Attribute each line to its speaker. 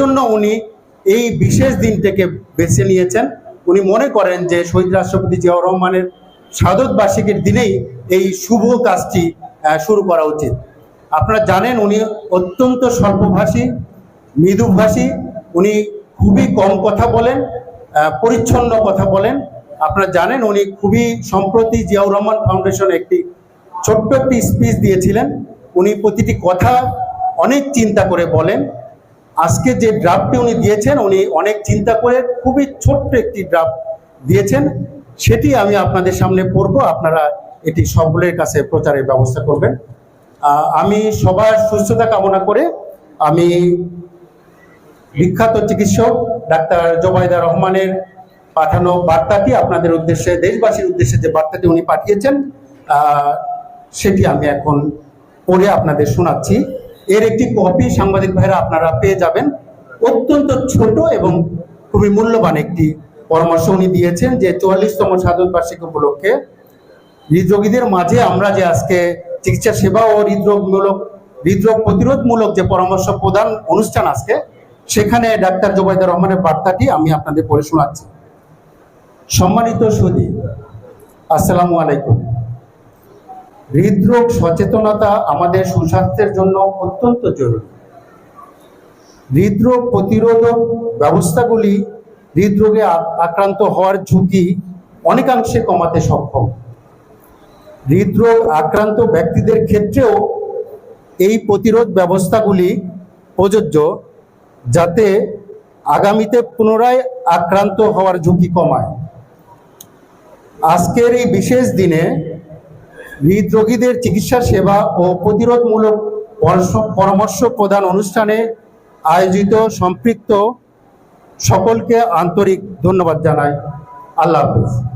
Speaker 1: জন্য উনি এই বিশেষ দিনটাকে বেছে নিয়েছেন। উনি মনে করেন যে শহীদ রাষ্ট্রপতি জিয়াউর রহমানের সাদত বার্ষিকীর দিনেই এই শুভ কাজটি শুরু করা উচিত। আপনারা জানেন উনি অত্যন্ত স্বল্পভাষী, মৃদুভাষী, উনি খুবই কম কথা বলেন পরিচ্ছন্ন কথা বলেন। আপনারা জানেন উনি খুবই সম্প্রতি জিয়াউর রহমান ফাউন্ডেশন একটি ছোট্ট একটি স্পিচ দিয়েছিলেন। উনি প্রতিটি কথা অনেক চিন্তা করে বলেন। আজকে যে ড্রাফটটি উনি দিয়েছেন, উনি অনেক চিন্তা করে খুবই ছোট্ট একটি ড্রাফট দিয়েছেন। সেটি আমি আপনাদের সামনে পড়ব, আপনারা এটি সকলের কাছে প্রচারের ব্যবস্থা করবেন। আমি সবার সুস্থতা কামনা করে আমি বিখ্যাত চিকিৎসক ডাক্তার জোবাইদা রহমানের পাঠানো বার্তাটি, আপনাদের উদ্দেশ্যে, দেশবাসীর উদ্দেশ্যে যে বার্তাটি উনি পাঠিয়েছেন সেটি আমি এখন পড়ে আপনাদের শোনাচ্ছি। এর একটি কপি সাংবাদিক ভাইরা আপনারা পেয়ে যাবেন। অত্যন্ত ছোট এবং খুবই মূল্যবান একটি পরামর্শ উনি দিয়েছেন যে চুয়াল্লিশতম সাধন বার্ষিকী উপলক্ষে হৃদরোগীদের মাঝে আমরা যে আজকে চিকিৎসা সেবা ও হৃদরোগমূলক, হৃদরোগ প্রতিরোধমূলক যে পরামর্শ প্রদান অনুষ্ঠান আজকে, সেখানে ডাক্তার জোবাইদা রহমানের বার্তাটি আমি আপনাদের পড়ে শোনাচ্ছি। সম্মানিত সুদী আসসালামু আলাইকুম। হৃদরোগ সচেতনতা আমাদের সুস্বাস্থ্যের জন্য অত্যন্ত জরুরি। হৃদরোগ প্রতিরোধক ব্যবস্থাগুলি হৃদরোগে আক্রান্ত হওয়ার ঝুঁকি অনেকাংশে কমাতে সক্ষম। হৃদরোগ আক্রান্ত ব্যক্তিদের ক্ষেত্রেও এই প্রতিরোধ ব্যবস্থাগুলি প্রযোজ্য, যাতে আগামীতে পুনরায় আক্রান্ত হওয়ার ঝুঁকি কমায়। আজকের এই বিশেষ দিনে হৃদরোগীদের চিকিৎসা সেবা ও প্রতিরোধমূলক পরামর্শ- প্রদান অনুষ্ঠানে আয়োজিত সম্পৃক্ত সকলকে আন্তরিক ধন্যবাদ জানাই। আল্লাহ হাফেজ।